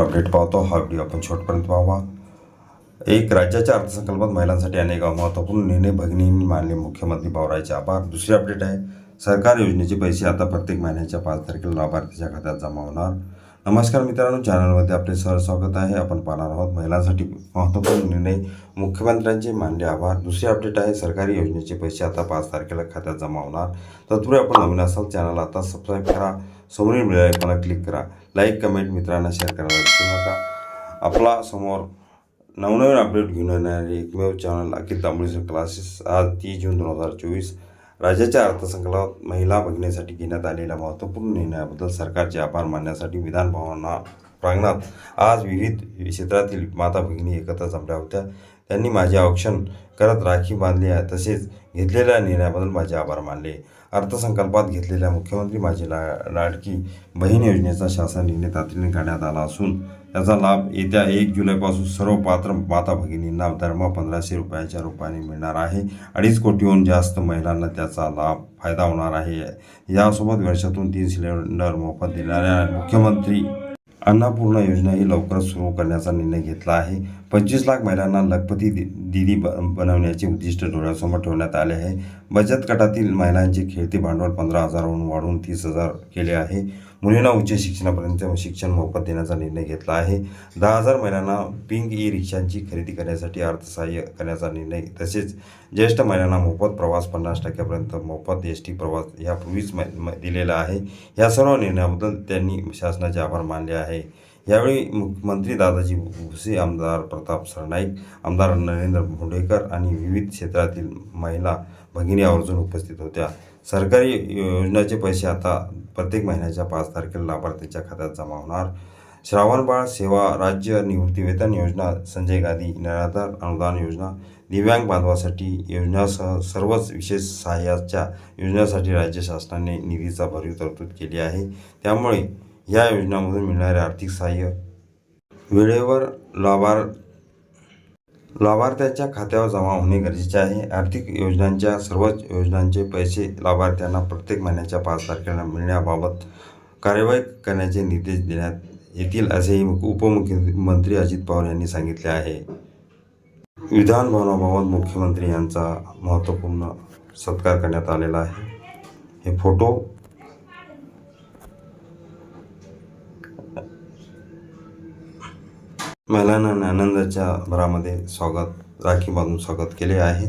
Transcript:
Update पाहतो. हा video आपण शेवटपर्यंत पाहावा. एक राज्याच्या अर्थसंकल्पात महिलांसाठी अनेक महत्त्वपूर्ण निर्णय भगिनींनी मानले मुख्यमंत्री भावरायचे आभार दुसरी अपडेट आहे सरकार योजनेचे पैसे आता प्रत्येक महिन्याच्या पाच तारखेला लाभार्थीच्या खात्यात जमा होणार. नमस्कार मित्रांनो चॅनलमध्ये आपले सर स्वागत आहे. आपण पाहणार आहोत महिलांसाठी महत्त्वपूर्ण निर्णय मुख्यमंत्र्यांचे मानले आभार. दुसरी अपडेट आहे सरकारी योजनेचे पैसे आता पाच तारखेला खात्यात जमा होणार. तत्पूर्वी आपण नवीन असाल चॅनल आता सबस्क्राईब करा. समोरील बेल आयकॉनला क्लिक करा. लाईक कमेंट मित्रांना शेअर करायला विसरू नका. आपला समोर नवनवीन अपडेट घेऊन येणारे एकमेव चॅनल अखिल तांबळेसर क्लासेस आज तीस जून दोन हजार चोवीस. राज्याच्या अर्थसंकल्पात महिला बघण्यासाठी घेण्यात आलेल्या महत्त्वपूर्ण निर्णयाबद्दल सरकारचे आभार मानण्यासाठी विधान भवना प्रांगणात आज विविध क्षेत्रातील माता भगिनी एकत्र जमल्या होत्या. त्यांनी माझे औक्षण करत राखी बांधली आहे. तसेच घेतलेल्या निर्णयाबद्दल माझे आभार मानले. अर्थसंकल्पात घेतलेल्या मुख्यमंत्री माझी ला लाडकी बहीण योजनेचा शासन निर्णय तातडीने काढण्यात आला असून त्याचा लाभ येत्या एक जुलैपासून सर्व पात्र माता भगिनींना दरमहा पंधराशे रुपयाच्या रूपाने मिळणार आहे. अडीच कोटीहून जास्त महिलांना त्याचा लाभ फायदा होणार आहे. यासोबत वर्षातून तीन सिलेंडर मोफत देणाऱ्या मुख्यमंत्री अन्नपूर्णा योजना ही लवकरच सुरू करण्याचा निर्णय घेतला आहे. पंचवीस लाख महिलांना लखपती दि- दिदी ब बनवण्याचे उद्दिष्ट डोळ्यासमोर ठेवण्यात आले आहे. बचत गटातील महिलांचे खेळते भांडवल पंधरा हजारहून वाढवून तीस हजार केले आहे. मुलींना उच्च शिक्षणापर्यंत शिक्षण मोफत देण्याचा निर्णय घेतला आहे. दहा हजार महिलांना पिंक ई रिक्षांची खरेदी करण्यासाठी अर्थसहाय्य करण्याचा निर्णय तसेच ज्येष्ठ महिलांना मोफत प्रवास पन्नास टक्क्यापर्यंत मोफत एस टी प्रवास यापूर्वीच म- म- दिलेला आहे. या सर्व निर्णयाबद्दल त्यांनी शासनाचे आभार मानले आहे. यावेळी मुख्यमंत्री दादाजी भुसे आमदार प्रताप सरनाईक आमदार नरेंद्र भोंडेकर आणि विविध क्षेत्रातील महिला भगिनी आवर्जून उपस्थित होत्या. सरकारी योजनेचे पैसे आता प्रत्येक महिन्याच्या पाच तारखेला लाभार्थीच्या खात्यात जमा होणार. श्रावणबाळ सेवा राज्य निवृत्तीवेतन योजना संजय गांधी निराधार अनुदान योजना दिव्यांग बांधवासाठी योजनासह सर्वच विशेष सहाय्याच्या योजनासाठी राज्य शासनाने निधीचा भरीव तरतूद केली आहे. त्यामुळे या योजनामधून मिळणारे आर्थिक सहाय्य. वेळेवर लाभार लाभार्थ्याच्या खात्यावर जमा होणे गरजेचे आहे. आर्थिक योजनांच्या सर्वच योजनांचे पैसे लाभार्थ्यांना प्रत्येक महिन्याच्या पाच तारखेला मिळण्याबाबत कार्यवाही करण्याचे निर्देश देण्यात येतील असेही उपमुख्यमंत्री अजित पवार यांनी सांगितले आहे. विधान भवनाबाबत मुख्यमंत्री यांचा महत्त्वपूर्ण सत्कार करण्यात आलेला आहे. हे फोटो महिलांना आनंदाच्या भरामध्ये स्वागत राखी बांधून स्वागत केले आहे.